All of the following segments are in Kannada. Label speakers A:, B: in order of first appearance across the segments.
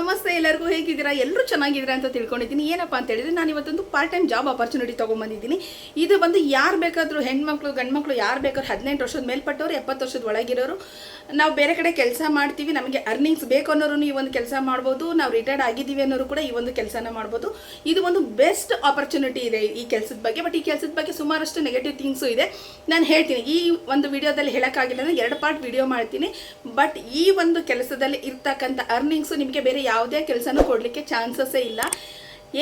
A: ನಮಸ್ತೆ ಎಲ್ಲರಿಗೂ ಹೇಗಿದ್ದೀರಾ? ಎಲ್ಲರೂ ಚೆನ್ನಾಗಿದ್ದೀರಾ ಅಂತ ತಿಳ್ಕೊಂಡಿದ್ದೀನಿ. ಏನಪ್ಪ ಅಂತ ಹೇಳಿದ್ರೆ, ನಾನು ಇವತ್ತೊಂದು ಪಾರ್ಟ್ ಟೈಮ್ ಜಾಬ್ ಆಪರ್ಚುನಿಟಿ ತೊಗೊಂಬಂದಿದ್ದೀನಿ. ಇದು ಬಂದು ಯಾರು ಬೇಕಾದರೂ ಹೆಣ್ಮಕ್ಳು, ಗಂಡ್ಮಕ್ಳು, ಯಾರು ಬೇಕಾದ್ರು ಹದಿನೆಂಟು ವರ್ಷದ ಮೇಲ್ಪಟ್ಟವರು, ಎಪ್ಪತ್ತು ವರ್ಷದ ಒಳಗಿರೋರು, ನಾವು ಬೇರೆ ಕಡೆ ಕೆಲಸ ಮಾಡ್ತೀವಿ, ನಮಗೆ ಅರ್ನಿಂಗ್ಸ್ ಬೇಕು ಅನ್ನೋರು ಈ ಒಂದು ಕೆಲಸ ಮಾಡ್ಬೋದು, ನಾವು ರಿಟೈರ್ಡ್ ಆಗಿದ್ದೀವಿ ಅನ್ನೋರು ಕೂಡ ಈ ಒಂದು ಕೆಲಸನ ಮಾಡ್ಬೋದು. ಇದು ಒಂದು ಬೆಸ್ಟ್ ಆಪರ್ಚುನಿಟಿ ಇದೆ ಈ ಕೆಲಸದ ಬಗ್ಗೆ ಬಟ್ ಈ ಕೆಲಸದ ಬಗ್ಗೆ ಸುಮಾರಷ್ಟು ನೆಗೆಟಿವ್ ಥಿಂಗ್ಸು ಇದೆ. ನಾನು ಹೇಳ್ತೀನಿ, ಈ ಒಂದು ವಿಡಿಯೋದಲ್ಲಿ ಹೇಳೋಕ್ಕಾಗಿಲ್ಲ ಅಂದರೆ ಎರಡು ಪಾರ್ಟ್ ವಿಡಿಯೋ ಮಾಡ್ತೀನಿ ಬಟ್ ಈ ಒಂದು ಕೆಲಸದಲ್ಲಿ ಇರ್ತಕ್ಕಂಥ ಅರ್ನಿಂಗ್ಸು ನಿಮಗೆ ಬೇರೆ ಯಾವುದೇ ಕೆಲಸನೂ ಕೊಡಲಿಕ್ಕೆ ಚಾನ್ಸಸ್ಸೇ ಇಲ್ಲ.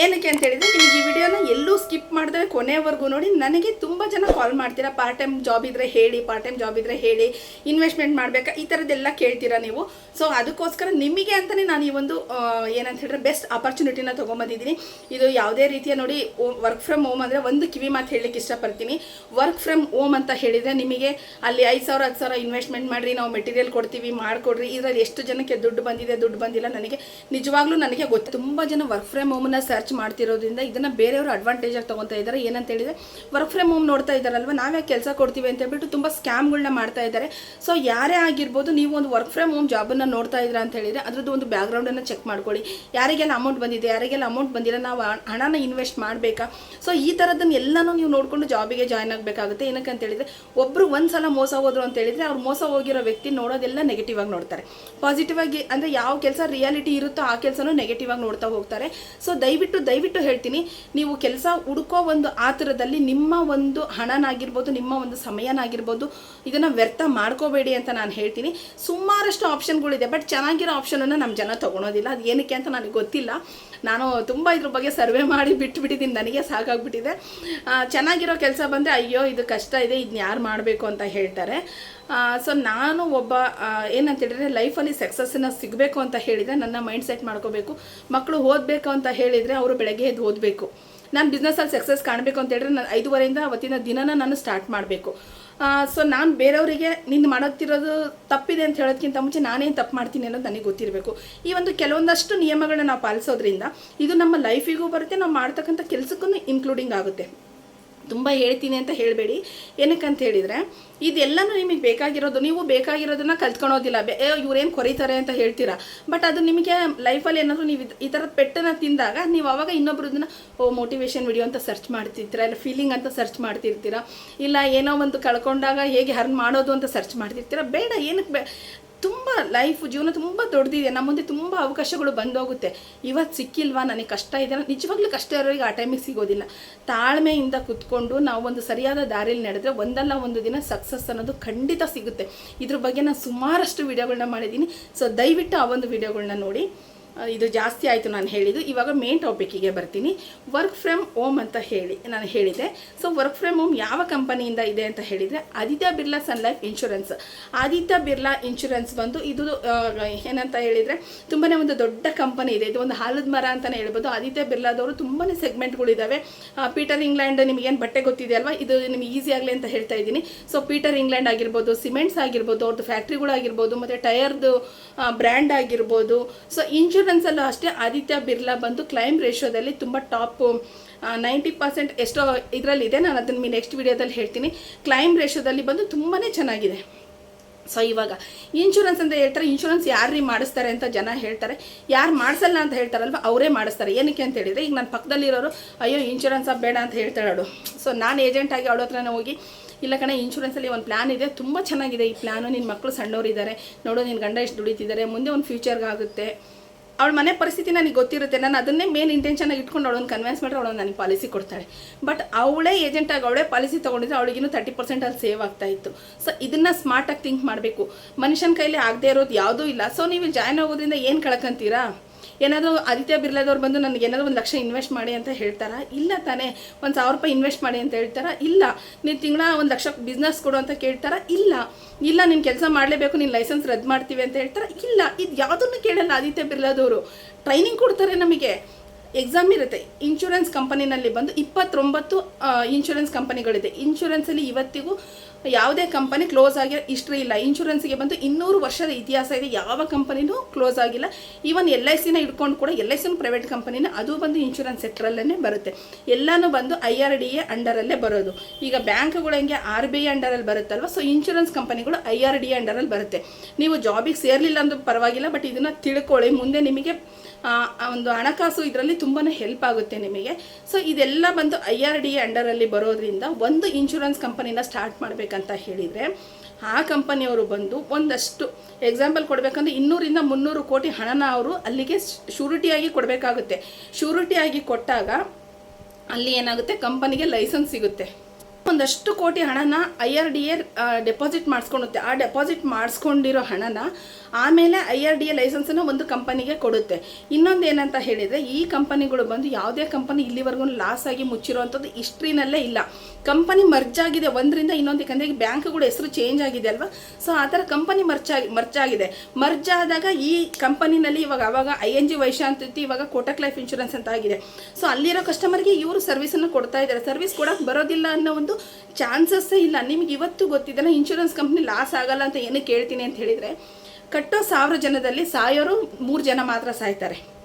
A: ಏನಕ್ಕೆ ಅಂತ ಹೇಳಿದ್ರೆ, ನಿಮಗೆ ಈ ವಿಡಿಯೋನ ಎಲ್ಲೂ ಸ್ಕಿಪ್ ಮಾಡಿದ್ರೆ ಕೊನೆವರೆಗೂ ನೋಡಿ. ನನಗೆ ತುಂಬ ಜನ ಕಾಲ್ ಮಾಡ್ತೀರಾ ಪಾರ್ಟ್ ಟೈಮ್ ಜಾಬ್ ಇದ್ರೆ ಹೇಳಿ ಪಾರ್ಟ್ ಟೈಮ್ ಜಾಬ್ ಇದ್ರೆ ಹೇಳಿ ಇನ್ವೆಸ್ಟ್ಮೆಂಟ್ ಮಾಡಬೇಕಾ, ಈ ಥರದ್ದೆಲ್ಲ ಕೇಳ್ತೀರಾ ನೀವು? ಸೊ ಅದಕ್ಕೋಸ್ಕರ ನಿಮಗೆ ಅಂತಲೇ ನಾನು ಈ ಒಂದು ಏನಂತ ಹೇಳಿದ್ರೆ ಬೆಸ್ಟ್ ಆಪರ್ಚುನಿಟಿನ ತೊಗೊಂಬಂದಿದ್ದೀನಿ. ಇದು ಯಾವುದೇ ರೀತಿಯ ನೋಡಿ ವರ್ಕ್ ಫ್ರಮ್ ಹೋಮ್ ಅಂದರೆ ಒಂದು ಕಿವಿ ಮಾತು ಹೇಳಲಿಕ್ಕೆ ಇಷ್ಟಪಡ್ತೀನಿ. ವರ್ಕ್ ಫ್ರಮ್ ಹೋಮ್ ಅಂತ ಹೇಳಿದರೆ ನಿಮಗೆ ಅಲ್ಲಿ ಐದು ಸಾವಿರ, ಹತ್ತು ಸಾವಿರ ಇನ್ವೆಸ್ಟ್ಮೆಂಟ್ ಮಾಡಿರಿ, ನಾವು ಮೆಟೀರಿಯಲ್ ಕೊಡ್ತೀವಿ, ಮಾಡಿಕೊಡ್ರಿ, ಇದರಲ್ಲಿ ಎಷ್ಟು ಜನಕ್ಕೆ ದುಡ್ಡು ಬಂದಿದೆ, ದುಡ್ಡು ಬಂದಿಲ್ಲ, ನನಗೆ ನಿಜವಾಗ್ಲೂ ನನಗೆ ಗೊತ್ತು. ತುಂಬ ಜನ ವರ್ಕ್ ಫ್ರಮ್ ಹೋಮ್ನ ಸರ್ಚ್ ಮಾಡ್ತಿರೋದ್ರಿಂದ ಇದನ್ನು ಬೇರೆಯವರು ಅಡ್ವಾಂಟೇಜ್ ಆಗಿ ತೊಗೊತಾ ಇದ್ದಾರೆ ಏನಂತ ಹೇಳಿದರೆ ವರ್ಕ್ ಫ್ರಮ್ ಹೋಮ್ ನೋಡ್ತಾ ಇದ್ದಾರಲ್ವ ನಾವೇ ಕೆಲಸ ಕೊಡ್ತೀವಿ ಅಂತ ಹೇಳ್ಬಿಟ್ಟು ತುಂಬ ಸ್ಕ್ಯಾಮ್ಗಳನ್ನ ಮಾಡ್ತಾ ಇದ್ದಾರೆ ಸೊ ಯಾರೇ ಆಗಿರ್ಬೋದು ನೀವು ಒಂದು ವರ್ಕ್ ಫ್ರಮ್ ಹೋಮ್ ಜಾಬನ್ನು ನೋಡ್ತಾ ಇದ್ದೀರಾ ಅಂತ ಹೇಳಿದರೆ, ಅದ್ರದ್ದು ಒಂದು ಬ್ಯಾಕ್ಗ್ರೌಂಡನ್ನು ಚೆಕ್ ಮಾಡ್ಕೊಳ್ಳಿ. ಯಾರಿಗೆಲ್ಲ ಅಮೌಂಟ್ ಬಂದಿದೆ, ಯಾರಿಗೆಲ್ಲ ಅಮೌಂಟ್ ಬಂದಿಲ್ಲ, ನಾವು ಹಣ- ಹಣನ ಇನ್ವೆಸ್ಟ್ ಮಾಡಬೇಕಾ? ಸೊ ಈ ಥರದನ್ನ ಎಲ್ಲನೂ ನೀವು ನೋಡಿಕೊಂಡು ಜಾಬಿಗೆ ಜಾಯ್ನ್ ಆಗಬೇಕಾಗುತ್ತೆ. ಏನಕ್ಕೆ ಅಂತ ಹೇಳಿದರೆ ಒಬ್ಬರು ಒಂದು ಸಲ ಮೋಸ ಹೋದ್ರು ಅಂತ ಹೇಳಿದ್ರೆ, ಅವ್ರು ಮೋಸ ಹೋಗಿರೋ ವ್ಯಕ್ತಿ ನೋಡೋದೆಲ್ಲ ನೆಗೆಟಿವ್ ಆಗಿ ನೋಡ್ತಾರೆ. ಪಾಸಿಟಿವ್ ಆಗಿ ಅಂದರೆ ಯಾವ ಕೆಲಸ ರಿಯಾಲಿಟಿ ಇರುತ್ತೋ ಆ ಕೆಲಸನೂ ನೆಗೆಟಿವ್ ಆಗಿ ನೋಡ್ತಾ ಹೋಗ್ತಾರೆ. ಸೊ ದಯವಿಟ್ಟು ದಯವಿಟ್ಟು ಹೇಳ್ತೀನಿ, ನೀವು ಕೆಲಸ ಹುಡುಕೋ ಒಂದು ಆತುರದಲ್ಲಿ ನಿಮ್ಮ ಒಂದು ಹಣನಾಗಿರ್ಬೋದು, ನಿಮ್ಮ ಒಂದು ಸಮಯನಾಗಿರ್ಬೋದು, ಇದನ್ನು ವ್ಯರ್ಥ ಮಾಡ್ಕೋಬೇಡಿ ಅಂತ ನಾನು ಹೇಳ್ತೀನಿ. ಸುಮಾರಷ್ಟು ಆಪ್ಷನ್ಗಳಿದೆ, ಬಟ್ ಚೆನ್ನಾಗಿರೋ ಆಪ್ಷನನ್ನು ನಮ್ಮ ಜನ ತೊಗೊಳೋದಿಲ್ಲ. ಅದು ಏನಕ್ಕೆ ಅಂತ ನನಗೆ ಗೊತ್ತಿಲ್ಲ. ನಾನು ತುಂಬ ಇದ್ರ ಬಗ್ಗೆ ಸರ್ವೆ ಮಾಡಿ ಬಿಟ್ಬಿಟ್ಟಿದ್ದೀನಿ. ನನಗೆ ಸಾಕಾಗ್ಬಿಟ್ಟಿದೆ. ಚೆನ್ನಾಗಿರೋ ಕೆಲಸ ಬಂದರೆ, ಅಯ್ಯೋ, ಇದು ಕಷ್ಟ ಇದೆ ಇದನ್ನ ಯಾರು ಮಾಡಬೇಕು ಅಂತ ಹೇಳ್ತಾರೆ. ಸೊ ನಾನು ಒಬ್ಬ ಏನಂತ ಹೇಳಿದ್ರೆ ಲೈಫಲ್ಲಿ ಸಕ್ಸಸ್ಸನ್ನು ಸಿಗಬೇಕು ಅಂತ ಹೇಳಿದರೆ, ನನ್ನ ಮೈಂಡ್ ಸೆಟ್ ಮಾಡ್ಕೋಬೇಕು. ಮಕ್ಕಳು ಓದಬೇಕು ಅಂತ ಹೇಳಿದರೆ ಅವರು ಬೆಳಗ್ಗೆ ಎದ್ದು ಓದಬೇಕು. ನಾನು ಬಿಸ್ನೆಸ್ಸಲ್ಲಿ ಸಕ್ಸಸ್ ಕಾಣಬೇಕು ಅಂತ ಹೇಳಿದ್ರೆ ನಾನು ಐದುವರೆಯಿಂದ ಅವತ್ತಿನ ದಿನನ ನಾನು ಸ್ಟಾರ್ಟ್ ಮಾಡಬೇಕು. ಸೊ ನಾನು ಬೇರೆಯವರಿಗೆ ನಿನ್ನ ಮಾಡೋತ್ತಿರೋದು ತಪ್ಪಿದೆ ಅಂತ ಹೇಳೋದಕ್ಕಿಂತ ಮುಂಚೆ ನಾನೇನು ತಪ್ಪು ಮಾಡ್ತೀನಿ ಅನ್ನೋದು ನನಗೆ ಗೊತ್ತಿರಬೇಕು. ಈ ಒಂದು ಕೆಲವೊಂದಷ್ಟು ನಿಯಮಗಳನ್ನ ನಾವು ಪಾಲಿಸೋದ್ರಿಂದ ಇದು ನಮ್ಮ ಲೈಫಿಗೂ ಬರುತ್ತೆ, ನಾವು ಮಾಡ್ತಕ್ಕಂಥ ಕೆಲಸಕ್ಕೂ ಇನ್ಕ್ಲೂಡಿಂಗ್ ಆಗುತ್ತೆ. ತುಂಬ ಹೇಳ್ತೀನಿ ಅಂತ ಹೇಳಬೇಡಿ. ಏನಕ್ಕಂತ ಹೇಳಿದರೆ, ಇದೆಲ್ಲನೂ ನಿಮಗೆ ಬೇಕಾಗಿರೋದು, ನೀವು ಬೇಕಾಗಿರೋದನ್ನ ಕಲ್ತ್ಕೊಳೋದಿಲ್ಲ ಬೆ ಇವ್ರೇನು ಕೊರೀತಾರೆ ಅಂತ ಹೇಳ್ತೀರಾ? ಬಟ್ ಅದು ನಿಮಗೆ ಲೈಫಲ್ಲಿ ಏನಾದರೂ ನೀವು ಈ ಥರದ ಪೆಟ್ಟನ್ನು ತಿಂದಾಗ ನೀವು ಅವಾಗ ಇನ್ನೊಬ್ರದನ್ನ, ಓ ಮೋಟಿವೇಶನ್ ವಿಡಿಯೋ ಅಂತ ಸರ್ಚ್ ಮಾಡ್ತಿರ್ತೀರಾ, ಇಲ್ಲ ಫೀಲಿಂಗ್ ಅಂತ ಸರ್ಚ್ ಮಾಡ್ತಿರ್ತೀರಾ, ಇಲ್ಲ ಏನೋ ಒಂದು ಕಳ್ಕೊಂಡಾಗ ಹೇಗೆ ಹರ್ನ್ ಮಾಡೋದು ಅಂತ ಸರ್ಚ್ ಮಾಡ್ತಿರ್ತೀರಾ, ಬೇಡ ಏನಕ್ಕೆ ಬೇ ತುಂಬ ಲೈಫ್ ಜೀವನ ತುಂಬ ದೊಡ್ಡದಿದೆ. ನಮ್ಮ ಮುಂದೆ ತುಂಬ ಅವಕಾಶಗಳು ಬಂದೋಗುತ್ತೆ. ಇವತ್ತು ಸಿಕ್ಕಿಲ್ವಾ? ನನಗೆ ಕಷ್ಟ ಇದೆ ನಿಜವಾಗ್ಲೂ ಕಷ್ಟ ಇರೋರಿಗೆ ಆ ಟೈಮಿಗೆ ಸಿಗೋದಿಲ್ಲ. ತಾಳ್ಮೆಯಿಂದ ಕುತ್ಕೊಂಡು ನಾವು ಒಂದು ಸರಿಯಾದ ದಾರಿಯಲ್ಲಿ ನಡೆದ್ರೆ ಒಂದಲ್ಲ ಒಂದು ದಿನ ಸಕ್ಸಸ್ ಅನ್ನೋದು ಖಂಡಿತ ಸಿಗುತ್ತೆ. ಇದ್ರ ಬಗ್ಗೆ ನಾನು ಸುಮಾರಷ್ಟು ವಿಡಿಯೋಗಳನ್ನ ಮಾಡಿದ್ದೀನಿ. ಸೊ ದಯವಿಟ್ಟು ಆ ಒಂದು ವಿಡಿಯೋಗಳನ್ನ ನೋಡಿ. ಇದು ಜಾಸ್ತಿ ಆಯಿತು ನಾನು ಹೇಳಿದ್ದು. ಇವಾಗ ಮೇನ್ ಟಾಪಿಕ್ಕಿಗೆ ಬರ್ತೀನಿ. ವರ್ಕ್ ಫ್ರಮ್ ಹೋಮ್ ಅಂತ ಹೇಳಿ, ನಾನು ಹೇಳಿದೆ. ಸೊ ವರ್ಕ್ ಫ್ರಮ್ ಹೋಮ್ ಯಾವ ಕಂಪನಿಯಿಂದ ಇದೆ ಅಂತ ಹೇಳಿದರೆ, Aditya Birla sun life insurance Aditya Birla insurance ಬಂದು ಇದು ಏನಂತ ಹೇಳಿದರೆ ತುಂಬಾ ಒಂದು ದೊಡ್ಡ ಕಂಪನಿ ಇದೆ. ಇದು ಒಂದು ಹಾಲದ ಮರ ಅಂತಲೇ ಹೇಳ್ಬೋದು. ಆದಿತ್ಯ ಬಿರ್ಲಾದವರು ತುಂಬಾ ಸೆಗ್ಮೆಂಟ್ಗಳಿದ್ದಾವೆ ಪೀಟರ್ ಇಂಗ್ಲೆಂಡ್ ನಿಮಗೇನು ಬಟ್ಟೆ ಗೊತ್ತಿದೆ ಅಲ್ವಾ? ಇದು ನಿಮಗೆ ಈಸಿ ಆಗಲಿ ಅಂತ ಹೇಳ್ತಾ ಇದ್ದೀನಿ. ಸೊ ಪೀಟರ್ ಇಂಗ್ಲೆಂಡ್ ಆಗಿರ್ಬೋದು ಸಿಮೆಂಟ್ಸ್ ಆಗಿರ್ಬೋದು ಅವ್ರದ್ದು ಫ್ಯಾಕ್ಟ್ರಿಗಳಾಗಿರ್ಬೋದು ಮತ್ತು ಟಯರ್ದು ಬ್ರ್ಯಾಂಡ್ ಆಗಿರ್ಬೋದು. ಸೊ ಇನ್ಶೂರೆನ್ಸಲ್ಲೂ ಅಷ್ಟೇ ಆದಿತ್ಯ ಬಿರ್ಲಾ ಬಂದು ಕ್ಲೈಮ್ ರೇಷೋದಲ್ಲಿ ತುಂಬ ಟಾಪ್ ನೈಂಟಿ ಪರ್ಸೆಂಟ್ ಎಷ್ಟೋ ಇದರಲ್ಲಿದೆ ನಾನು ಅದನ್ನು ನೆಕ್ಸ್ಟ್ ವಿಡಿಯೋದಲ್ಲಿ ಹೇಳ್ತೀನಿ. ಕ್ಲೈಮ್ ರೇಷೋದಲ್ಲಿ ಬಂದು ತುಂಬಾ ಚೆನ್ನಾಗಿದೆ. ಸೊ ಇವಾಗ ಇನ್ಶೂರೆನ್ಸ್ ಅಂತ ಹೇಳ್ತಾರೆ ಇನ್ಶೂರೆನ್ಸ್ ಯಾರೀ ಮಾಡಿಸ್ತಾರೆ ಅಂತ ಜನ ಹೇಳ್ತಾರೆ. ಯಾರು ಮಾಡಿಸಲ್ಲ ಅಂತ ಹೇಳ್ತಾರಲ್ವ, ಅವರೇ ಮಾಡಿಸ್ತಾರೆ. ಏನಕ್ಕೆ ಅಂತ ಹೇಳಿದರೆ, ಈಗ ನನ್ನ ಪಕ್ಕದಲ್ಲಿರೋರು, ಅಯ್ಯೋ ಇನ್ಶೂರೆನ್ಸ್ ಬೇಡ ಅಂತ ಹೇಳ್ತಾಳೆ ಅವಳು. ಸೊ ನಾನು ಏಜೆಂಟ್ ಆಗಿ ಅವಳ ಹತ್ರನೇ ಹೋಗಿ, ಇಲ್ಲ ಕಣ ಇನ್ಶೂರೆನ್ಸಲ್ಲಿ ಒಂದು ಪ್ಲ್ಯಾನ್ ಇದೆ. ತುಂಬ ಚೆನ್ನಾಗಿದೆ ಈ ಪ್ಲ್ಯಾನು ನಿನ್ನ ಮಕ್ಕಳು ಸಣ್ಣವರಿದ್ದಾರೆ. ನೋಡು ನಿನ್ನ ಗಂಡ ಎಷ್ಟು ದುಡಿತಿದ್ದಾರೆ. ಮುಂದೆ ಒಂದು ಫ್ಯೂಚರ್ಗಾಗುತ್ತೆ ಅವಳ ಮನೆ ಪರಿಸ್ಥಿತಿ ನನಗೆ ಗೊತ್ತಿರುತ್ತೆ. ನಾನು ಅದನ್ನೇ ಮೇನ್ ಇಂಟೆನ್ಷನ್ ಆಗಿ ಇಟ್ಕೊಂಡು ಅವಳನ್ನು ಕನ್ವಿನ್ಸ್ ಮಾಡಿದ್ರೆ ಅವಳು ನನಗೆ ಪಾಲಿಸಿ ಕೊಡ್ತಾಳೆ. ಬಟ್ ಅವಳೇ ಏಜೆಂಟಾಗಿ ಅವಳೇ ಪಾಲಿಸಿ ತೊಗೊಂಡಿದ್ರೆ ಅವಳಿಗಿನ್ನೂ ತರ್ಟಿ ಪರ್ಸೆಂಟ್ ಅಲ್ಲಿ ಸೇವ್ ಆಗ್ತಾ ಇತ್ತು. ಸೊ ಇದನ್ನು ಸ್ಮಾರ್ಟಾಗಿ ಥಿಂಕ್ ಮಾಡಬೇಕು. ಮನುಷ್ಯನ ಕೈಲಿ ಆಗದೆ ಇರೋದು ಯಾವುದೂ ಇಲ್ಲ. ಸೊ ನೀವು ಜಾಯ್ನ್ ಆಗೋದ್ರಿಂದ ಏನು ಕಳ್ಕೊಂತೀರಾ? ಏನಾದರೂ ಆದಿತ್ಯ ಬಿರ್ಲಾದವ್ರು ಬಂದು ನನಗೆ ಏನಾದರೂ ಒಂದು ಲಕ್ಷ ಇನ್ವೆಸ್ಟ್ ಮಾಡಿ ಅಂತ ಹೇಳ್ತಾರಾ? ಇಲ್ಲ ತಾನೇ. ಒಂದು ಸಾವಿರ ರೂಪಾಯಿ ಇನ್ವೆಸ್ಟ್ ಮಾಡಿ ಅಂತ ಹೇಳ್ತಾರಾ? ಇಲ್ಲ. ನೀನು ತಿಂಗಳ ಒಂದು ಲಕ್ಷ ಬಿಸ್ನೆಸ್ ಕೊಡು ಅಂತ ಕೇಳ್ತಾರಾ? ಇಲ್ಲ. ಇಲ್ಲ, ನೀನು ಕೆಲಸ ಮಾಡಲೇಬೇಕು, ನೀನು ಲೈಸೆನ್ಸ್ ರದ್ದು ಮಾಡ್ತೀವಿ ಅಂತ ಹೇಳ್ತಾರಾ? ಇಲ್ಲ. ಇದು ಯಾವುದನ್ನು ಕೇಳಲ್ಲ ಆದಿತ್ಯ ಬಿರ್ಲಾದವರು. ಟ್ರೈನಿಂಗ್ ಕೊಡ್ತಾರೆ ನಮಗೆ. ಎಕ್ಸಾಮ್ ಇರುತ್ತೆ. ಇನ್ಶೂರೆನ್ಸ್ ಕಂಪನಿನಲ್ಲಿ ಬಂದು ಇಪ್ಪತ್ತೊಂಬತ್ತು ಇನ್ಶೂರೆನ್ಸ್ ಕಂಪನಿಗಳಿದೆ ಇನ್ಶೂರೆನ್ಸಲ್ಲಿ ಇವತ್ತಿಗೂ ಯಾವುದೇ ಕಂಪನಿ ಕ್ಲೋಸ್ ಆಗಿರೋ ಹಿಸ್ಟ್ರಿ ಇಲ್ಲ. ಇನ್ಶೂರೆನ್ಸ್ಗೆ ಬಂದು ಇನ್ನೂರು ವರ್ಷದ ಇತಿಹಾಸ ಇದೆ. ಯಾವ ಕಂಪನಿನೂ ಕ್ಲೋಸ್ ಆಗಿಲ್ಲ. ಈವನ್ ಎಲ್ ಐ ಸಿನ ಇಟ್ಕೊಂಡು ಕೂಡ ಎಲ್ ಐ ಸಿನ ಪ್ರೈವೇಟ್ ಕಂಪನಿನ ಅದು ಬಂದು ಇನ್ಶೂರೆನ್ಸ್ ಸೆಕ್ಟ್ರಲ್ಲೇ ಬರುತ್ತೆ. ಎಲ್ಲನೂ ಬಂದು ಐ ಆರ್ ಡಿ ಎ ಅಂಡರಲ್ಲೇ ಬರೋದು. ಈಗ ಬ್ಯಾಂಕ್ಗಳು ಹೆಂಗೆ ಆರ್ ಬಿ ಐ ಅಂಡರಲ್ಲಿ ಬರುತ್ತಲ್ವ? ಸೊ ಇನ್ಶೂರೆನ್ಸ್ ಕಂಪನಿಗಳು ಐ ಆರ್ ಡಿ ಎ ಅಂಡರಲ್ಲಿ ಬರುತ್ತೆ. ನೀವು ಜಾಬಿಗೆ ಸೇರಲಿಲ್ಲ ಅಂದ್ರೂ ಪರವಾಗಿಲ್ಲ ಬಟ್ ಇದನ್ನು ತಿಳ್ಕೊಳ್ಳಿ. ಮುಂದೆ ನಿಮಗೆ ಒಂದು ಹಣಕಾಸು ಇದರಲ್ಲಿ ತುಂಬಾ ಹೆಲ್ಪ್ ಆಗುತ್ತೆ ನಿಮಗೆ. ಸೊ ಇದೆಲ್ಲ ಬಂದು ಐ ಆರ್ ಡಿ ಅಂಡರಲ್ಲಿ ಬರೋದ್ರಿಂದ ಒಂದು ಇನ್ಶೂರೆನ್ಸ್ ಕಂಪನಿನ ಸ್ಟಾರ್ಟ್ ಮಾಡಬೇಕಂತ ಹೇಳಿದರೆ, ಆ ಕಂಪನಿಯವರು ಬಂದು ಒಂದಷ್ಟು ಎಕ್ಸಾಂಪಲ್ ಕೊಡಬೇಕಂದ್ರೆ ಇನ್ನೂರಿಂದ ಮುನ್ನೂರು ಕೋಟಿ ಹಣನ ಅವರು ಅಲ್ಲಿಗೆ ಶೂರಿಟಿಯಾಗಿ ಕೊಡಬೇಕಾಗುತ್ತೆ. ಶೂರಿಟಿಯಾಗಿ ಕೊಟ್ಟಾಗ ಅಲ್ಲಿ ಏನಾಗುತ್ತೆ? ಕಂಪನಿಗೆ ಲೈಸೆನ್ಸ್ ಸಿಗುತ್ತೆ. ಒಂದಷ್ಟು ಕೋಟಿ ಹಣನ I R D A deposit ಮಾಡಿಸ್ಕೊಳುತ್ತೆ ಆ ಡೆಪಾಸಿಟ್ ಮಾಡಿಸ್ಕೊಂಡಿರೋ ಹಣನ ಆಮೇಲೆ ಐ ಆರ್ ಡಿ ಎ ಲೈಸೆನ್ಸನ್ನು ಒಂದು ಕಂಪನಿಗೆ ಕೊಡುತ್ತೆ. ಇನ್ನೊಂದು ಏನಂತ ಹೇಳಿದರೆ, ಈ ಕಂಪನಿಗಳು ಬಂದು ಯಾವುದೇ ಕಂಪನಿ ಇಲ್ಲಿವರೆಗೂ ಲಾಸ್ ಆಗಿ ಮುಚ್ಚಿರುವಂಥದ್ದು ಹಿಸ್ಟ್ರಿನಲ್ಲೇ ಇಲ್ಲ. ಕಂಪನಿ ಮರ್ಜ್ ಆಗಿದೆ, ಒಂದರಿಂದ ಇನ್ನೊಂದು ಯಾಕಂದರೆ ಬ್ಯಾಂಕ್ಗಳು ಹೆಸರು ಚೇಂಜ್ ಆಗಿದೆ ಅಲ್ವಾ? ಸೊ ಆ ಥರ ಕಂಪನಿ ಮರ್ಚ್ ಆಗಿ ಮರ್ಚ್ ಆಗಿದೆ. ಮರ್ಜ್ ಆದಾಗ ಈ ಕಂಪನಿನಲ್ಲಿ ಇವಾಗ, ಅವಾಗ ಐ ಎನ್ ಜಿ ವೈಶ್ಯ ಅಂತ ಇವಾಗ ಕೋಟಕ್ ಲೈಫ್ ಇನ್ಶೂರೆನ್ಸ್ ಅಂತ ಆಗಿದೆ. ಸೊ ಅಲ್ಲಿರೋ ಕಸ್ಟಮರ್ಗೆ ಇವರು ಸರ್ವಿಸನ್ನು ಕೊಡ್ತಾ ಇದ್ದಾರೆ. ಸರ್ವಿಸ್ ಕೊಡೋಕೆ ಬರೋದಿಲ್ಲ ಅನ್ನೋ ಒಂದು ಚಾನ್ಸಸ್ಸೇ ಇಲ್ಲ. ನಿಮ್ಗೆ ಇವತ್ತು ಗೊತ್ತಿದ್ದಲ್ಲ ಇನ್ಶೂರೆನ್ಸ್ ಕಂಪ್ನಿ ಲಾಸ್ ಆಗಲ್ಲ ಅಂತ ಏನಕ್ಕೆ ಕೇಳ್ತೀನಿ ಅಂತ ಹೇಳಿದರೆ, ಕಟ್ಟೋ ಸಾವಿರ ಜನದಲ್ಲಿ ಸಾಯೋರು ಮೂರು ಜನ ಮಾತ್ರ ಸಾಯ್ತಾರೆ.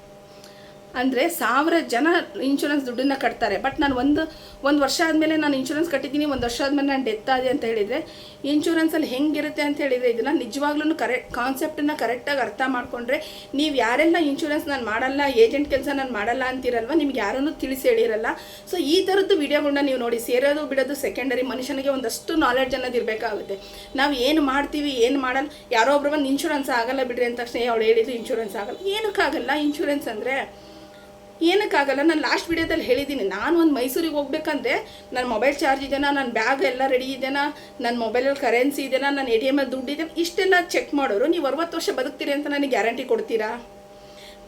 A: ಅಂದರೆ ಸಾವಿರ ಜನ ಇನ್ಶೂರೆನ್ಸ್ ದುಡ್ಡನ್ನು ಕಟ್ತಾರೆ. ಬಟ್ ನಾನು ಒಂದು ಒಂದು ವರ್ಷ ಆದಮೇಲೆ ನಾನು ಇನ್ಶೂರೆನ್ಸ್ ಕಟ್ಟಿದ್ದೀನಿ, ಒಂದು ವರ್ಷ ಆದಮೇಲೆ ನಾನು ಡೆತ್ ಆದೆ ಅಂತ ಹೇಳಿದರೆ ಇನ್ಶೂರೆನ್ಸಲ್ಲಿ ಹೆಂಗಿರುತ್ತೆ ಅಂತ ಹೇಳಿದರೆ ಇದನ್ನು ನಿಜವಾಗ್ಲೂ ಕರೆಕ್ಟ್ ಕಾನ್ಸೆಪ್ಟನ್ನು ಕರೆಕ್ಟಾಗಿ ಅರ್ಥ ಮಾಡಿಕೊಂಡ್ರೆ ನೀವು ಯಾರೆಲ್ಲ ಇನ್ಶೂರೆನ್ಸ್ ನಾನು ಮಾಡಲ್ಲ ಏಜೆಂಟ್ ಕೆಲಸ ನಾನು ಮಾಡಲ್ಲ ಅಂತಿರಲ್ವ? ನಿಮ್ಗೆ ಯಾರನ್ನೂ ತಿಳಿಸಿ ಹೇಳಿರಲ್ಲ. ಸೊ ಈ ಥರದ್ದು ವಿಡಿಯೋಗಳನ್ನ ನೀವು ನೋಡಿ, ಸೇರೋದು ಬಿಡೋದು ಸೆಕೆಂಡರಿ ಮನುಷ್ಯನಿಗೆ ಒಂದಷ್ಟು ನಾಲೆಡ್ಜ್ ಅನ್ನೋದು ಇರಬೇಕಾಗುತ್ತೆ. ನಾವು ಏನು ಮಾಡ್ತೀವಿ, ಏನು ಮಾಡಲ್ಲ, ಯಾರೋ ಒಬ್ರು ಬಂದು ಇನ್ಶೂರೆನ್ಸ್ ಆಗಲ್ಲ ಬಿಡ್ರಿ ಅಂದ ತಕ್ಷಣ ಅವಳು ಹೇಳಿದ್ರು ಇನ್ಶೂರೆನ್ಸ್ ಆಗಲ್ಲ. ಏನಕ್ಕಾಗಲ್ಲ ಇನ್ಶೂರೆನ್ಸ್ ಅಂದರೆ ಏನಕ್ಕಾಗಲ್ಲ, ನಾನು ಲಾಸ್ಟ್ ವಿಡಿಯೋದಲ್ಲಿ ಹೇಳಿದ್ದೀನಿ ನಾನು ಒಂದು ಮೈಸೂರಿಗೆ ಹೋಗ್ಬೇಕಂದ್ರೆ ನನ್ನ ಮೊಬೈಲ್ ಚಾರ್ಜ್ ಇದೆಯಾ ನನ್ನ ಬ್ಯಾಗ್ ಎಲ್ಲ ರೆಡಿ ಇದೆಯಾ ನನ್ನ ಮೊಬೈಲಲ್ಲಿ ಕರೆನ್ಸಿ ಇದೆಯಾ ನನ್ನ ಎ ಟಿ ಎಮಲ್ಲಿ ದುಡ್ಡು ಇದೆ ಇಷ್ಟೆಲ್ಲ ಚೆಕ್ ಮಾಡೋರು ನೀವು ಅರವತ್ತು ವರ್ಷ ಬದುಕ್ತೀರಿ ಅಂತ ನನಗೆ ಗ್ಯಾರಂಟಿ ಕೊಡ್ತೀರಾ?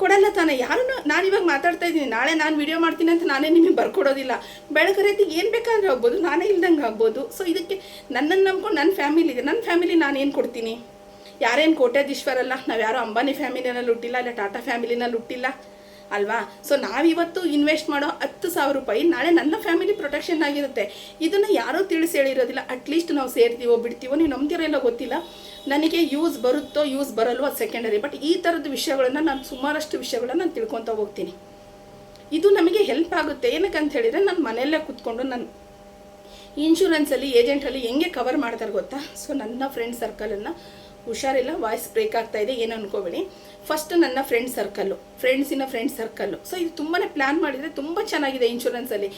A: ಕೊಡಲ್ಲ ತಾನೇ. ಯಾರನ್ನು ನಾನು ಇವಾಗ ಮಾತಾಡ್ತಾ ಇದ್ದೀನಿ ನಾಳೆ ನಾನು ವಿಡಿಯೋ ಮಾಡ್ತೀನಿ ಅಂತ ನಾನೇ ನಿಮಗೆ ಬರ್ಕೊಡೋದಿಲ್ಲ. ಬೆಳಗ್ಗೆ ಏನು ಬೇಕಾದ್ರೆ ಆಗ್ಬೋದು, ನಾನೇ ಇಲ್ದಂಗೆ ಆಗ್ಬೋದು. ಸೊ ಇದಕ್ಕೆ ನನ್ನನ್ನು ನಂಬ್ಕೊಂಡು ನನ್ನ ಫ್ಯಾಮಿಲಿ ಇದೆ. ನನ್ನ ಫ್ಯಾಮಿಲಿ ನಾನೇನು ಕೊಡ್ತೀನಿ? ಯಾರೇನು ಕೋಟ್ಯಾಧೀಶ್ವರಲ್ಲ, ನಾವು ಯಾರೋ ಅಂಬಾನಿ ಫ್ಯಾಮಿಲಿನಲ್ಲಿ ಹುಟ್ಟಿಲ್ಲ, ಇಲ್ಲ ಟಾಟಾ ಫ್ಯಾಮಿಲಿನಲ್ಲಿ ಹುಟ್ಟಿಲ್ಲ. ಅಲ್ವಾ? ಸೊ ನಾವಿವತ್ತು ಇನ್ವೆಸ್ಟ್ ಮಾಡೋ ಹತ್ತು ಸಾವಿರ ರೂಪಾಯಿ ನಾಳೆ ನನ್ನ ಫ್ಯಾಮಿಲಿ ಪ್ರೊಟೆಕ್ಷನ್ ಆಗಿರುತ್ತೆ. ಇದನ್ನು ಯಾರೂ ತಿಳಿಸಿ ಹೇಳಿರೋದಿಲ್ಲ. ಅಟ್ಲೀಸ್ಟ್ ನಾವು ಸೇರ್ತೀವೋ, ಬಿಡ್ತೀವೋ, ನೀವು ನಂಬ್ತಿರೋ ಇಲ್ಲ ಗೊತ್ತಿಲ್ಲ. ನನಗೆ ಯೂಸ್ ಬರುತ್ತೋ ಯೂಸ್ ಬರಲ್ವೋ ಅದು ಸೆಕೆಂಡರಿ ಬಟ್ ಈ ಥರದ ವಿಷಯಗಳನ್ನು ನಾನು ಸುಮಾರಷ್ಟು ವಿಷಯಗಳನ್ನು ನಾನು ತಿಳ್ಕೊತಾ ಹೋಗ್ತೀನಿ. ಇದು ನಮಗೆ ಹೆಲ್ಪ್ ಆಗುತ್ತೆ. ಏನಕ್ಕಂತ ಹೇಳಿದರೆ, ನಾನು ಮನೆಯಲ್ಲೇ ಕೂತ್ಕೊಂಡು ನಾನು ಇನ್ಶೂರೆನ್ಸಲ್ಲಿ ಏಜೆಂಟಲ್ಲಿ ಹೆಂಗೆ ಕವರ್ ಮಾಡ್ತಾರೆ ಗೊತ್ತಾ? ಸೊ ನನ್ನ ಫ್ರೆಂಡ್ ಸರ್ಕಲನ್ನು ಹುಷಾರಿಲ್ಲ ವಾಯ್ಸ್ ಬ್ರೇಕ್ ಆಗ್ತಾ ಇದೆ, ಏನು ಅನ್ಕೋಬೇಡಿ. ಫಸ್ಟ್ ನನ್ನ ಫ್ರೆಂಡ್ ಸರ್ಕಲ್ಲು ಫ್ರೆಂಡ್ಸಿನ ಫ್ರೆಂಡ್ ಸರ್ಕಲ್ಲು ಸೊ ಇದು ತುಂಬಾ ಪ್ಲ್ಯಾನ್ ಮಾಡಿದರೆ ತುಂಬ ಚೆನ್ನಾಗಿದೆ ಇನ್ಶೂರೆನ್ಸಲ್ಲಿ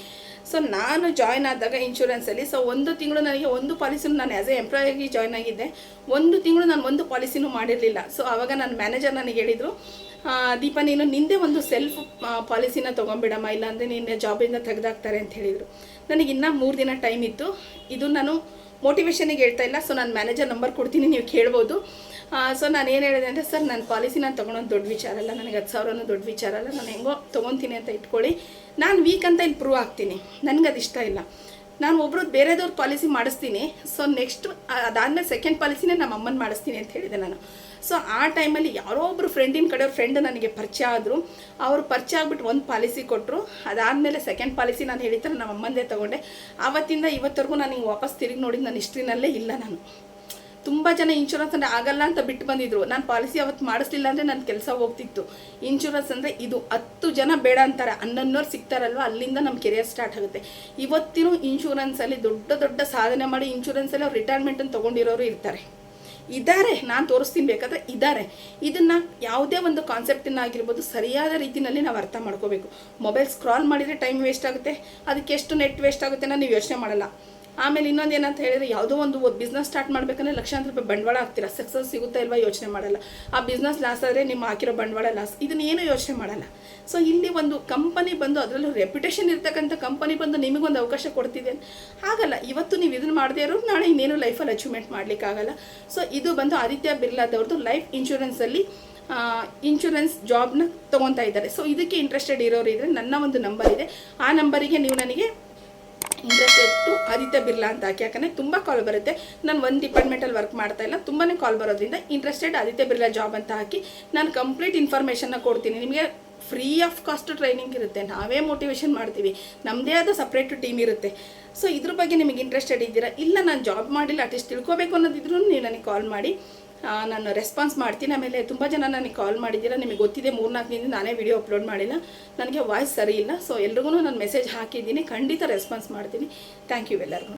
A: ಸೊ ನಾನು ಜಾಯ್ನ್ ಆದಾಗ ಇನ್ಶೂರೆನ್ಸಲ್ಲಿ ಸೊ ಒಂದು ತಿಂಗಳು ನನಗೆ ಒಂದು ಪಾಲಿಸಿನೂ ನಾನು ಆ್ಯಸ್ ಎ ಎಂಪ್ಲಾಯಾಗಿ ಜಾಯ್ನ್ ಆಗಿದ್ದೆ. ಒಂದು ತಿಂಗಳು ನಾನು ಒಂದು ಪಾಲಿಸಿನೂ ಮಾಡಿರಲಿಲ್ಲ. ಸೊ ಆವಾಗ ನನ್ನ ಮ್ಯಾನೇಜರ್ ನನಗೆ ಹೇಳಿದರು ದೀಪ, ನೀನು ನಿಂದೆ ಒಂದು ಸೆಲ್ಫ್ ಪಾಲಿಸಿನ ತೊಗೊಂಬಿಡಮ್ಮ ಇಲ್ಲಾಂದರೆ ನಿನ್ನೆ ಜಾಬಿಂದ ತೆಗೆದಾಕ್ತಾರೆ ಅಂತ ಹೇಳಿದರು. ನನಗಿನ್ನೂ ಮೂರು ದಿನ ಟೈಮ್ ಇತ್ತು. ಇದು ನಾನು ಮೋಟಿವೇಶನಿಗೆ ಹೇಳ್ತಾ ಇಲ್ಲ. ಸೊ ನಾನು ಮ್ಯಾನೇಜರ್ ನಂಬರ್ ಕೊಡ್ತೀನಿ, ನೀವು ಕೇಳ್ಬೋದು. ಸೊ ನಾನು ಏನು ಹೇಳಿದೆ ಅಂದರೆ, ಸರ್ ನನ್ನ ಪಾಲಿಸಿ ನಾನು ತೊಗೊಳೋದು ದೊಡ್ಡ ವಿಚಾರ ಅಲ್ಲ. ನನಗೆ ಹತ್ತು ಸಾವಿರನೂ ದೊಡ್ಡ ವಿಚಾರ ಅಲ್ಲ. ನಾನು ಹೆಂಗೋ ತೊಗೊತೀನಿ ಅಂತ ಇಟ್ಕೊಳ್ಳಿ. ನಾನು ವೀಕ್ ಅಂತ ಇಲ್ಲಿ ಪ್ರೂವ್ ಆಗ್ತೀನಿ. ನನಗೆ ಅದು ಇಷ್ಟ ಇಲ್ಲ. ನಾನು ಒಬ್ಬರು ಬೇರೆದವ್ರ ಪಾಲಿಸಿ ಮಾಡಿಸ್ತೀನಿ. ಸೊ ನೆಕ್ಸ್ಟ್ ಅದಾದಮೇಲೆ ಸೆಕೆಂಡ್ ಪಾಲಿಸಿನೇ ನಮ್ಮ ಅಮ್ಮನ ಮಾಡಿಸ್ತೀನಿ ಅಂತ ಹೇಳಿದೆ ನಾನು. ಸೊ ಆ ಟೈಮಲ್ಲಿ ಯಾರೋ ಒಬ್ಬರು ಫ್ರೆಂಡಿನ ಕಡೆ ಫ್ರೆಂಡ್ ನನಗೆ ಪರಿಚಯ ಆದರು. ಅವರು ಪರಿಚಯ ಆಗ್ಬಿಟ್ಟು ಒಂದು ಪಾಲಿಸಿ ಕೊಟ್ಟರು ಅದಾದಮೇಲೆ ಸೆಕೆಂಡ್ ಪಾಲಿಸಿ ನಾನು ಹೇಳಿದ್ರೆ ನಮ್ಮ ಅಮ್ಮಂದೇ ತೊಗೊಂಡೆ. ಆವತ್ತಿಂದ ಇವತ್ತರೆಗೂ ನಾನು ಹಿಂಗೆ ವಾಪಸ್ ತಿರುಗಿ ನೋಡಿದ ನನ್ನ ಹಿಸ್ಟ್ರಿನಲ್ಲೇ ಇಲ್ಲ ನಾನು. ತುಂಬ ಜನ ಇನ್ಶೂರೆನ್ಸ್ ಅಂದರೆ ಆಗಲ್ಲ ಅಂತ ಬಿಟ್ಟು ಬಂದಿದ್ರು. ನಾನು ಪಾಲಿಸಿ ಅವತ್ತು ಮಾಡಿಸ್ಲಿಲ್ಲ ಅಂದರೆ ನನ್ನ ಕೆಲಸ ಹೋಗ್ತಿತ್ತು. ಇನ್ಶೂರೆನ್ಸ್ ಅಂದರೆ ಇದು ಹತ್ತು ಜನ ಬೇಡ ಅಂತಾರೆ. ಹನ್ನೊಂದವ್ರು ಸಿಗ್ತಾರಲ್ವ? ಅಲ್ಲಿಂದ ನಮ್ಮ ಕೆರಿಯರ್ ಸ್ಟಾರ್ಟ್ ಆಗುತ್ತೆ. ಇವತ್ತಿನೂ ಇನ್ಶೂರೆನ್ಸಲ್ಲಿ ದೊಡ್ಡ ದೊಡ್ಡ ಸಾಧನೆ ಮಾಡಿ ಇನ್ಶೂರೆನ್ಸಲ್ಲಿ ಅವ್ರು ರಿಟೈರ್ಮೆಂಟನ್ನು ತೊಗೊಂಡಿರೋರು ಇರ್ತಾರೆ. ಇದ್ದಾರೆ ನಾನು ತೋರಿಸ್ತೀನಿ ಬೇಕಾದ್ರೆ ಇದ್ದಾರೆ ಇದನ್ನು ಯಾವುದೇ ಒಂದು ಕಾನ್ಸೆಪ್ಟ್ ಆಗಿರ್ಬೋದು ಸರಿಯಾದ ರೀತಿಯಲ್ಲಿ ನಾವು ಅರ್ಥ ಮಾಡ್ಕೋಬೇಕು. ಮೊಬೈಲ್ ಸ್ಕ್ರಾಲ್ ಮಾಡಿದರೆ ಟೈಮ್ ವೇಸ್ಟ್ ಆಗುತ್ತೆ, ಅದಕ್ಕೆ ಎಷ್ಟು ನೆಟ್ ವೇಸ್ಟ್ ಆಗುತ್ತೆ ನಾನು ನೀವು ಯೋಚನೆ ಮಾಡಲ್ಲ. ಆಮೇಲೆ ಇನ್ನೊಂದು ಏನಂತ ಹೇಳಿದ್ರೆ, ಯಾವುದೋ ಒಂದು ಬಿಸ್ನೆಸ್ ಸ್ಟಾರ್ಟ್ ಮಾಡ್ಬೇಕಂದ್ರೆ ಲಕ್ಷಾಂತರ ರೂಪಾಯಿ ಬಂಡವಾಳ ಹಾಕ್ತೀರಾ? ಸಕ್ಸಸ್ ಸಿಗುತ್ತಾ ಇಲ್ವಾ ಯೋಚನೆ ಮಾಡಲ್ಲ. ಆ ಬಿಸ್ನೆಸ್ ಲಾಸ್ ಆದರೆ ನಿಮ್ಮ ಹಾಕಿರೋ ಬಂಡವಾಳ ಲಾಸ್ ಇದನ್ನ ಏನು ಯೋಚನೆ ಮಾಡಲ್ಲ. ಸೊ ಇಲ್ಲಿ ಒಂದು ಕಂಪನಿ ಬಂದು ಅದರಲ್ಲೂ ರೆಪ್ಯುಟೇಷನ್ ಇರ್ತಕ್ಕಂಥ ಕಂಪನಿ ಬಂದು ನಿಮಗೊಂದು ಅವಕಾಶ ಕೊಡ್ತಿದೆ ಹಾಗಲ್ಲ, ಇವತ್ತು ನೀವು ಇದನ್ನು ಮಾಡದೇ ಇರೋರು ನಾಳೆ ಇನ್ನೇನು ಲೈಫಲ್ಲಿ ಅಚೀವ್ಮೆಂಟ್ ಮಾಡಲಿಕ್ಕಾಗಲ್ಲ ಸೊ ಇದು ಬಂದು ಆದಿತ್ಯ ಬಿರ್ಲಾದವ್ರದ್ದು ಲೈಫ್ ಇನ್ಶೂರೆನ್ಸಲ್ಲಿ ಇನ್ಶೂರೆನ್ಸ್ ಜಾಬ್ನ ತೊಗೊತಾ ಇದ್ದಾರೆ. ಸೊ ಇದಕ್ಕೆ ಇಂಟ್ರೆಸ್ಟೆಡ್ ಇರೋರು ಇದ್ದರೆ ನನ್ನ ಒಂದು ನಂಬರ್ ಇದೆ. ಆ ನಂಬರಿಗೆ ನೀವು ನನಗೆ ಇಂಟ್ರೆಸ್ಟೆಡ್ ಟು ಆದಿತ್ಯ ಬಿರ್ಲಾ ಅಂತ ಹಾಕಿ. ಯಾಕಂದರೆ ತುಂಬ ಕಾಲ್ ಬರುತ್ತೆ. ನಾನು ಒಂದು ಡಿಪಾರ್ಟ್ಮೆಂಟಲ್ಲಿ ವರ್ಕ್ ಮಾಡ್ತಾ ಇಲ್ಲ. ತುಂಬಾ ಕಾಲ್ ಬರೋದ್ರಿಂದ ಇಂಟ್ರೆಸ್ಟೆಡ್ ಆದಿತ್ಯ ಬಿರ್ಲಾ ಜಾಬ್ ಅಂತ ಹಾಕಿ ನಾನು ಕಂಪ್ಲೀಟ್ ಇನ್ಫಾರ್ಮೇಷನ್ನ ಕೊಡ್ತೀನಿ. ನಿಮಗೆ ಫ್ರೀ ಆಫ್ ಕಾಸ್ಟ್ ಟ್ರೈನಿಂಗ್ ಇರುತ್ತೆ. ನಾವೇ ಮೋಟಿವೇಶನ್ ಮಾಡ್ತೀವಿ. ನಮ್ಮದೇ ಆದ ಸಪ್ರೇಟ್ ಟೀಮ್ ಇರುತ್ತೆ. ಸೊ ಇದ್ರ ಬಗ್ಗೆ ನಿಮಗೆ ಇಂಟ್ರೆಸ್ಟೆಡ್ ಇದ್ದೀರಾ? ಇಲ್ಲ, ನಾನು ಜಾಬ್ ಮಾಡಿಲ್ಲ. ಅಟ್ಲೀಸ್ಟ್ ತಿಳ್ಕೊಬೇಕು ಅನ್ನೋದಿದ್ರು ನೀವು ನನಗೆ ಕಾಲ್ ಮಾಡಿ. ನಾನು ರೆಸ್ಪಾನ್ಸ್ ಮಾಡ್ತೀನಿ. ಆಮೇಲೆ ತುಂಬ ಜನ ನನಗೆ ಕಾಲ್ ಮಾಡಿದ್ದೀರಾ, ನಿಮಗೆ ಗೊತ್ತಿದೆ, ಮೂರ್ನಾಲ್ಕು ದಿನದಿಂದ ನಾನೇ ವಿಡಿಯೋ ಅಪ್ಲೋಡ್ ಮಾಡಿಲ್ಲ. ನನಗೆ ವಾಯ್ಸ್ ಸರಿ ಇಲ್ಲ. ಸೊ ಎಲ್ರಿಗೂ ನಾನು ಮೆಸೇಜ್ ಹಾಕಿದ್ದೀನಿ. ಖಂಡಿತ ರೆಸ್ಪಾನ್ಸ್ ಮಾಡ್ತೀನಿ. ಥ್ಯಾಂಕ್ ಯು ಎಲ್ಲರಿಗೂ.